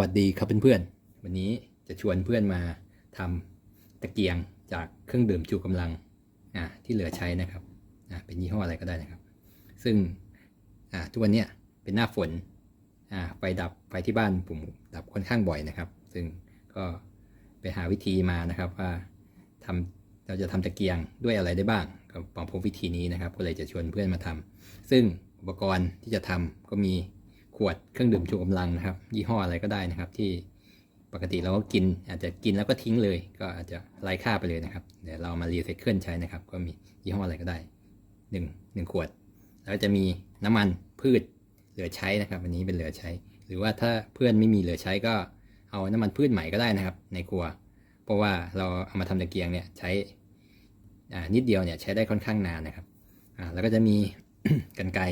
วัสดีครับเพื่อนๆ วันนี้จะชวนเพื่อนมาทำตะเกียงจากเครื่องดื่มชูกำลังที่เหลือใช้นะครับเป็นยี่ห้ออะไรก็ได้นะครับ ซึ่งทุกวันนี้เป็นหน้าฝนไฟดับไฟที่บ้านผมดับค่อนข้างบ่อยนะครับ ซึ่งก็ไปหาวิธีมานะครับว่าทำเราจะทำตะเกียงด้วยอะไรได้บ้างก็ปองพบวิธีนี้นะครับ ก็เลยจะชวนเพื่อนมาทำซึ่งอุปกรณ์ที่จะทำก็มี วดเครื่องดื่มชูกำลังนะครับ ยี่ห้ออะไรก็ได้นะครับ ที่ปกติเราก็กิน อาจจะกินแล้วก็ทิ้งเลย ก็อาจจะไร้ค่าไปเลยนะครับ เดี๋ยวเรามารีไซเคิลใช้นะครับ ก็มียี่ห้ออะไรก็ได้หนึ่งหนึ่งขวด แล้วจะมีน้ำมันพืชเหลือใช้นะครับ อันนี้เป็นเหลือใช้ หรือว่าถ้าเพื่อนไม่มีเหลือใช้ก็เอาน้ำมันพืชใหม่ก็ได้นะครับ ในครัว เพราะว่าเราเอามาทำตะเกียงเนี่ยใช้อ่านิดเดียวเนี่ยใช้ได้ค่อนข้างนานนะครับ อ่าแล้วก็จะมีกันไกร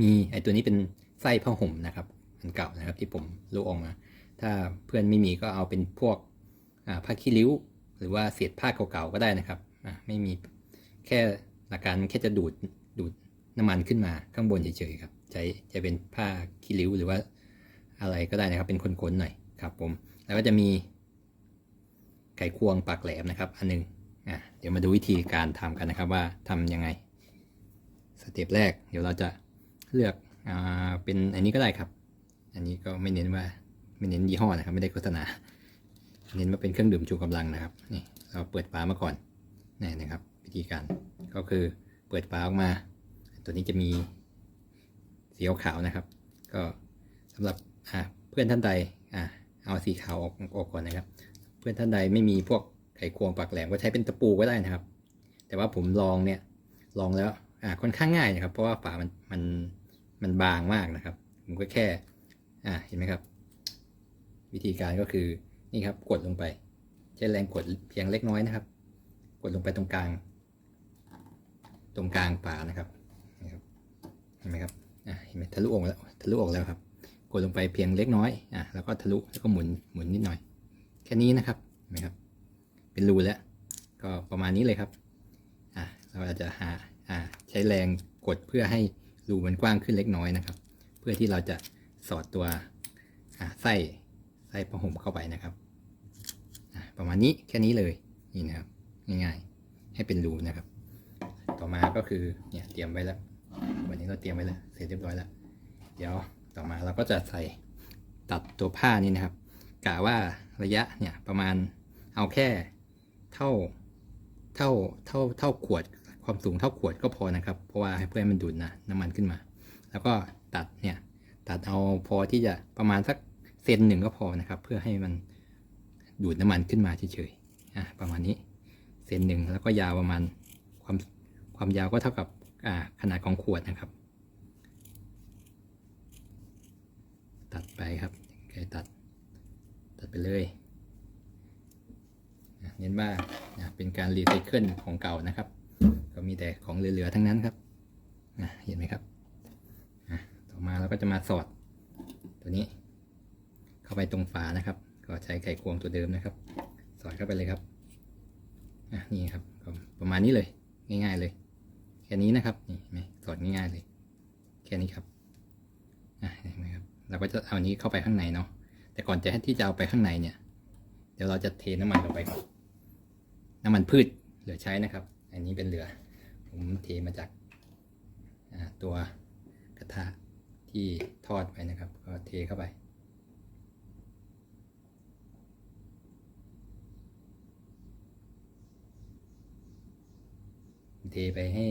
มีไอตัวนี้เป็นไส้ผ้าห่มนะครับอันเก่านะครับที่ผมลูกออกมา ถ้าเพื่อนไม่มีก็เอาเป็นพวกผ้าขี้ริ้ว หรือว่าเศษผ้าเก่าๆก็ได้นะครับไม่มีแค่หลักการแค่จะดูดดูดน้ำมันขึ้นมาข้างบนเฉยๆครับใช้จะเป็นผ้าขี้ริ้วหรือว่าอะไรก็ได้นะครับ เป็นคนๆหน่อยครับผมแล้วก็จะมีไขควงปากแหลมนะครับ อันหนึงอะเดี๋ยวมาดูวิธีการทำกันนะครับว่าทำยังไง สเต็ปแรกเดี๋ยวเราจะ เลือกอ่าเป็นอันนี้ก็ได้ครับ อันนี้ก็ไม่เน้นว่าไม่เน้นยี่ห้อนะครับ ไม่ได้โฆษณา เน้นว่าเป็นเครื่องดื่มชูกำลังนะครับนี่เราเปิดฝามาก่อนนี่นะครับ วิธีการก็คือเปิดฝาออกมา ตัวนี้จะมีสีขาวนะครับ ก็สำหรับอ่าเพื่อนท่านใดอ่าเอาสีขาวออกออกก่อนนะครับ เพื่อนท่านใดไม่มีพวกไขควงปากแหลมก็ใช้เป็นตะปูก็ได้นะครับ แต่ว่าผมลองเนี่ยลองแล้วอ่าค่อนข้างง่ายนะครับ เพราะว่าฝามันมัน มันบางมากนะครับ ผมก็แค่ อ่าเห็นไหมครับ วิธีการก็คือนี่ครับกดลงไป ใช้แรงกดเพียงเล็กน้อยนะครับ กดลงไปตรงกลาง ตรงกลางฝานะครับเห็นไหมครับอ่าเห็นไหมทะลุออกแล้วทะลุออกแล้วครับ กดลงไปเพียงเล็กน้อยอะแล้วก็ทะลุแล้วก็หมุนหมุนนิดหน่อย แค่นี้นะครับเห็นไหมครับ เป็นรูแล้ว ก็ประมาณนี้เลยครับอะเราจะหาอ่าใช้แรงกดเพื่อให้ รูมันกว้างขึ้นเล็กน้อยนะครับ เพื่อที่เราจะสอดตัวไส้ไส้ผ้าห่มเข้าไปนะครับประมาณนี้แค่นี้เลยนี่นะครับง่ายๆ ให้เป็นรูนะครับ ต่อมาก็คือเนี่ยเตรียมไว้แล้ว วันนี้เราเตรียมไว้แล้วเสร็จเรียบร้อยแล้วเดี๋ยวต่อมาเราก็จะใส่ตัดตัวผ้านี่นะครับกะว่าระยะเนี่ยประมาณเอาแค่เท่าเท่าเท่าเท่าขวด ความสูงเท่าขวดก็พอนะครับ เพราะว่าให้เพื่อให้มันดูดนะน้ำมันขึ้นมา แล้วก็ตัดเนี่ยตัดเอาพอที่จะประมาณสักเซนหนึ่งก็พอนะครับ เพื่อให้มันดูดน้ำมันขึ้นมาเฉยๆอะประมาณนี้เซนหนึ่งแล้วก็ยาวประมาณความความยาวก็เท่ากับอ่าขนาดของขวดนะครับ ตัดไปครับแกตัด ตัดไปเลยเน้นว่าเป็นการรีไซเคิลของเก่านะครับ ก็มีแต่ของเหลือๆทั้งนั้นครับนะเห็นไหมครับต่อมาเราก็จะมาสอดตัวนี้ เข้าไปตรงฝานะครับ ก็ใช้ไขควงตัวเดิมนะครับ สอดเข้าไปเลยครับนี่ครับประมาณนี้เลย ง่าย ๆเลย แค่นี้นะครับนี่เห็นไหมสอดง่ายๆเลย แค่นี้ครับเห็นไหมครับเราก็จะเอานี้เข้าไปข้างในเนาะแต่ก่อนจะที่จะเอาไปข้างในเนี่ย เดี๋ยวเราจะเทน้ำมันลงไปก่อนน้ำมันพืชเหลือใช้นะครับ อันนี้เป็นเหลือ ผมเทมาจากาตัวกระทะที่ทอดไปนะครับ ก็เทเข้าไป เทไปให้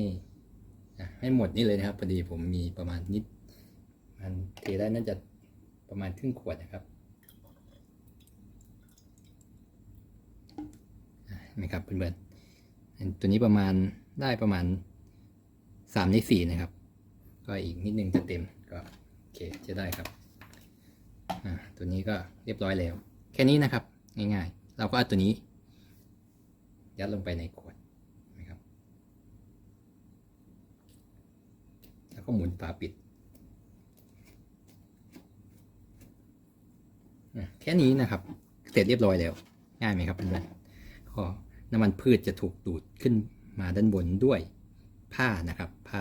ให้หมดนี่เลยนะครับพอดีผมมีประมาณนิด มันเทได้น่าจะประมาณครึ่งขวดนะครับอะเห็นไหมครับเพื่อนๆ ตัวนี้ประมาณได้ประมาณสามในสี่นะครับ ก็อีกนิดนึงจะเต็มก็โอเคจะได้ครับตัวนี้ก็เรียบร้อยแล้ว แค่นี้นะครับ ง่ายๆ เราก็เอาตัวนี้ ยัดลงไปในขวดนะครับ แล้วก็หมุนฝาปิด แค่นี้นะครับ เสร็จเรียบร้อยแล้ว ง่ายไหมครับเพื่อนๆก็ น้ำมันพืชจะถูกดูดขึ้นมาด้านบนด้วยผ้านะครับ ผ้า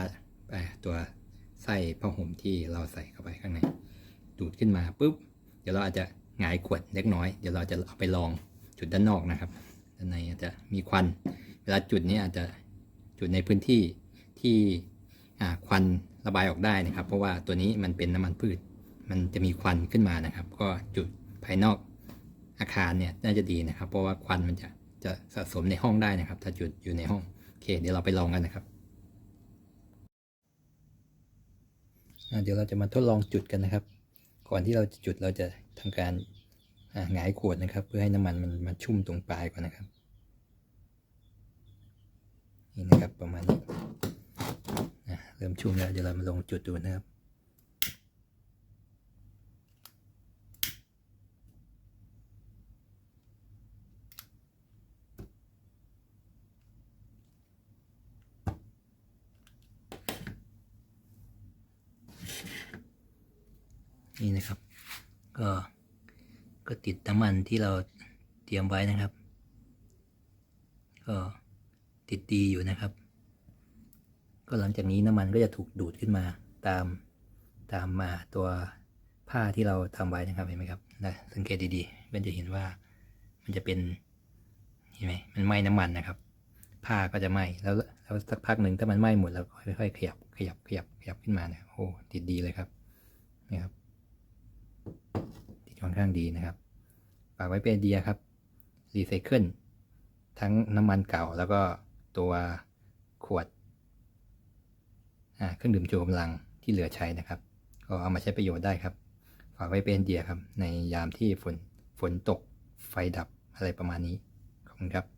ตัวไส้ผ้าห่มที่เราใส่เข้าไปข้างใน ดูดขึ้นมาปุ๊บ เดี๋ยวเราอาจจะหงายขวดเล็กน้อย เดี๋ยวเราจะเอาไปลองจุดด้านนอกนะครับ ด้านในอาจจะมีควัน เวลาจุดนี้อาจจะจุดในพื้นที่ที่ควันระบายออกได้นะครับ เพราะว่าตัวนี้มันเป็นน้ำมันพืช มันจะมีควันขึ้นมานะครับ ก็จุดภายนอกอาคารเนี่ยน่าจะดีนะครับ เพราะว่าควันมันจะ จะสะสมในห้องได้นะครับ ถ้าจุดอยู่ในห้องโอเค เดี๋ยวเราไปลองกันนะครับเดี๋ยวเราจะมาทดลองจุดกันนะครับ ก่อนที่เราจะจุดเราจะทำการหงายขวดนะครับ เพื่อให้น้ำมันมันมาชุ่มตรงปลายก่อนนะครับนี่นะครับประมาณนี้อะเริ่มชุ่มแล้วเดี๋ยวเรามาลองจุดดูนะครับ นี่นะครับ ก็ก็ติดน้ำมันที่เราเตรียมไว้นะครับ ก็ติดดีอยู่นะครับ ก็หลังจากนี้น้ำมันก็จะถูกดูดขึ้นมาตามตามมาตัวผ้าที่เราทำไว้นะครับเห็นไหมครับนะสังเกตดีๆมันจะเห็นว่ามันจะเป็นเห็นไหมมันไหม้น้ำมันนะครับ ผ้าก็จะไหม้แล้วแล้วสักพักหนึ่งถ้ามันไหม้หมดแล้วก็ค่อยๆขยับขยับขยับขยับขึ้นมาเนี่ยโอ้ติดดีเลยครับนี่ครับ ติดค่อนข้างดีนะครับฝากไว้เป็นไอเดียครับรีไซเคิลทั้งน้ำมันเก่าแล้วก็ตัวขวดเครื่องดื่มชูกำลังที่เหลือใช้นะครับ ก็เอามาใช้ประโยชน์ได้ครับ ฝากไว้เป็นไอเดียครับ ในยามที่ฝนฝนตกไฟดับอะไรประมาณนี้ ขอบคุณครับ